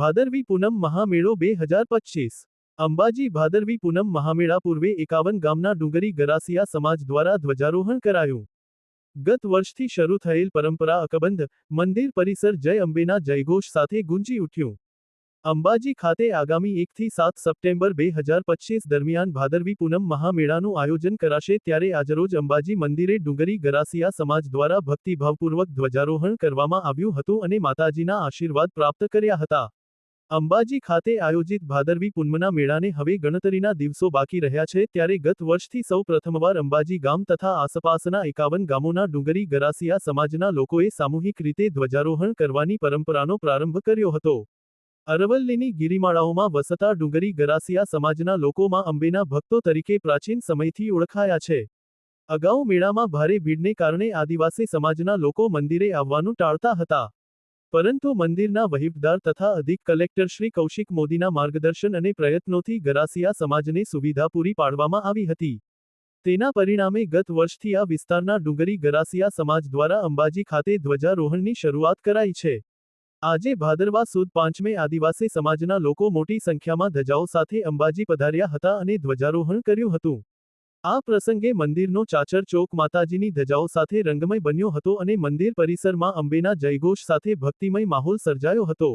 ભાદરવી પૂનમ મહામેળો બે હજાર પચીસ અંબાજી ભાદરવી પૂનમ મહામેળા પૂર્વે એકાવન ગામના ડુંગરી ગરાસિયા સમાજ દ્વારા ધ્વજારોહણ કરાયું. ગત વર્ષથી શરૂ થયેલ પરંપરા અકબંધ, મંદિર પરિસર જય અંબેના જયઘોષ સાથે ગુંજી ઉઠ્યું. અંબાજી ખાતે આગામી એકથી સાત સપ્ટેમ્બર બે હજાર પચીસ દરમિયાન ભાદરવી પૂનમ મહામેળાનું આયોજન કરાશે ત્યારે આજરોજ અંબાજી મંદિરે ડુંગરી ગરાસિયા સમાજ દ્વારા ભક્તિભાવપૂર્વક ધ્વજારોહણ કરવામાં આવ્યું હતું અને માતાજીના આશીર્વાદ પ્રાપ્ત કર્યા હતા. અંબાજી ખાતે આયોજિત ભાદરવી પૂનમના મેળાને હવે ગણતરીના દિવસો બાકી રહ્યા છે ત્યારે ગત વર્ષથી સૌ પ્રથમવાર અંબાજી ગામ તથા આસપાસના એકાવન ગામોના ડુંગરી ગરાસિયા સમાજના લોકોએ સામૂહિક રીતે ધ્વજારોહણ કરવાની પરંપરાનો પ્રારંભ કર્યો હતો. અરવલ્લીની ગિરિમાળાઓમાં વસતા ડુંગરી ગરાસિયા સમાજના લોકોમાં અંબેના ભક્તો તરીકે પ્રાચીન સમયથી ઓળખાયા છે. અગાઉ મેળામાં ભારે ભીડને કારણે આદિવાસી સમાજના લોકો મંદિરે આવવાનું ટાળતા હતા. પરંતુ મંદિરના વહીવટદાર તથા અધિક કલેક્ટર શ્રી કૌશિક મોદીના માર્ગદર્શન અને પ્રયત્નોથી ગરાસિયા સમાજને સુવિધા પૂરી પાડવામાં આવી હતી. તેના પરિણામે ગત વર્ષથી આ વિસ્તારના ડુંગરી ગરાસિયા સમાજ દ્વારા અંબાજી ખાતે ધ્વજારોહણની શરૂઆત કરાઈ છે. આજે ભાદરવા સુદ પાંચમે આદિવાસી સમાજના લોકો મોટી સંખ્યામાં ધજાઓ સાથે અંબાજી પધાર્યા હતા અને ધ્વજારોહણ કર્યું હતું. આ પ્રસંગે મંદિરનો ચાચર ચોક માતાજીની ધજાઓ સાથે રંગમય બન્યો હતો અને મંદિર પરિસરમાં અંબેના જયઘોષ સાથે ભક્તિમય માહોલ સર્જાયો હતો.